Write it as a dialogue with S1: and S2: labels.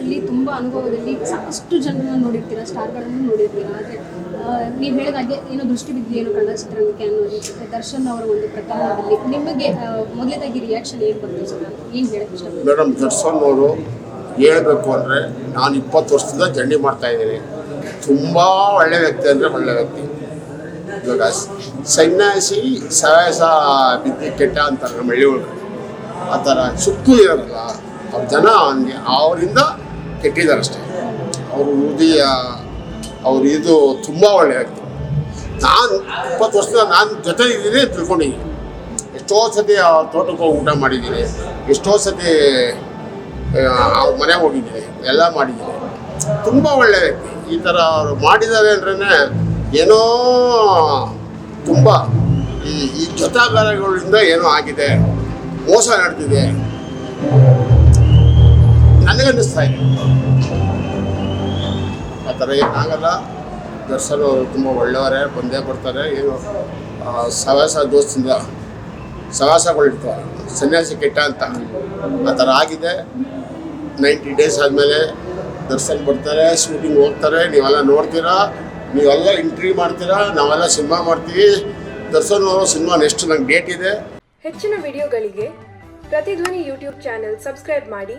S1: ಅಲ್ಲಿ ತುಂಬ ಅನುಭವದಲ್ಲಿ ಸಾಕಷ್ಟು ಜನರನ್ನ ನೋಡಿರ್ತೀರ, ಸ್ಟಾರ್ಗಳನ್ನು ನೋಡಿರ್ತೀರಾ? ಆದರೆ ನೀವು ಹೇಳಿದ ಹಾಗೆ ಏನೋ ದೃಷ್ಟಿ ಏನು ಕನ್ನಡ ಚಿತ್ರರಂಗಕ್ಕೆ ಅನ್ನೋದು ದರ್ಶನ್ ಅವರ ಒಂದು ಪ್ರಕರಣದಲ್ಲಿ ನಿಮಗೆ ಮೊದಲನೇದಾಗಿ ರಿಯಾಕ್ಷನ್ ಏನು ಬಂತು ಸರ್? ಏನು ಹೇಳಕ್ಕೆ ಇಷ್ಟ
S2: ಮೇಡಮ್, ದರ್ಶನ್ ಅವರು ಹೇಳಬೇಕು ಅಂದರೆ ನಾನು ಇಪ್ಪತ್ತು ವರ್ಷದಿಂದ ಜರ್ನಿ ಮಾಡ್ತಾ ಇದ್ದೀನಿ. ತುಂಬ ಒಳ್ಳೆ ವ್ಯಕ್ತಿ ಅಂದರೆ ಒಳ್ಳೆ ವ್ಯಕ್ತಿ. ಇವಾಗ ಸನ್ಯಾಸಿ ಸವಾಯಸ ಬಿದ್ದಿ ಕೆಟ್ಟ ಅಂತಾರೆ ನಮ್ಮ ಹಳ್ಳಿ ಆ ಥರ ಸುತ್ತು ಇರೋಲ್ಲ ಅವ್ರ ಜನ ಹಂಗೆ, ಅವರಿಂದ ಕೆಟ್ಟಿದ್ದಾರೆ ಅಷ್ಟೇ. ಅವರು ಹೃದಯ ಅವ್ರ ಇದು ತುಂಬ ಒಳ್ಳೆ ವ್ಯಕ್ತಿ ನಾನು ಇಪ್ಪತ್ತು ವರ್ಷದ ನಾನು ಜೊತೆ ಇದ್ದೀನಿ ತಿಳ್ಕೊಂಡಿದ್ದೀನಿ. ಎಷ್ಟೋ ಸತಿ ತೋಟಕ್ಕೆ ಹೋಗಿ ಊಟ ಮಾಡಿದ್ದೀನಿ. ಎಷ್ಟೋ ಸತಿ ಅವ್ರ ಮನೆಗೆ ಹೋಗಿದ್ದೀನಿ. ಎಲ್ಲ ಮಾಡಿದ್ದೀನಿ. ತುಂಬ ಒಳ್ಳೆ ವ್ಯಕ್ತಿ ಈ ಥರ ಅವರು ಮಾಡಿದ್ದಾರೆ ಅಂದ್ರೇ ಏನೋ ತುಂಬ ಈ ಈ ಜೊತೆಗಾರಗಳಿಂದ ಏನೋ ಆಗಿದೆ. ಮೋಸ ನಡೆದಿದೆ. ನನಗನ್ನಿಸ್ತಾ ಇದೆ. ಆ ಥರ ಏನಾಗಲ್ಲ ದರ್ಶನ್ ತುಂಬ ಒಳ್ಳೆಯವರೇ, ಬಂದೇ ಬರ್ತಾರೆ. ಏನು ಸಹಸ ದೋಸ್ತಿಂದ ಸವಾಸಗಳಿರ್ತಾವೆ ಸನ್ಯಾಸಿ ಕೆಟ್ಟ ಅಂತ. ಆ ಥರ ಆಗಿದೆ. ನೈಂಟಿ ಡೇಸ್ ಆದಮೇಲೆ ದರ್ಶನ್ ಬರ್ತಾರೆ ಶೂಟಿಂಗ್ ಹೋಗ್ತಾರೆ. ನೀವೆಲ್ಲ ನೋಡ್ತೀರಾ? ನೀವೆಲ್ಲ ಎಂಟ್ರಿ ಮಾಡ್ತೀರಾ? ನಾವೆಲ್ಲ ಸಿನಿಮಾ ಮಾಡ್ತೀವಿ. ದರ್ಶನ್ ಅವರು ಸಿನಿಮಾ ನೆಕ್ಸ್ಟ್ ನಂಗೆ ಡೇಟ್ ಇದೆ.
S3: ಹೆಚ್ಚಿನ ವಿಡಿಯೋಗಳಿಗೆ ಪ್ರತಿಧ್ವನಿ ಯೂಟ್ಯೂಬ್ ಚಾನೆಲ್ ಸಬ್ಸ್ಕ್ರೈಬ್ ಮಾಡಿ.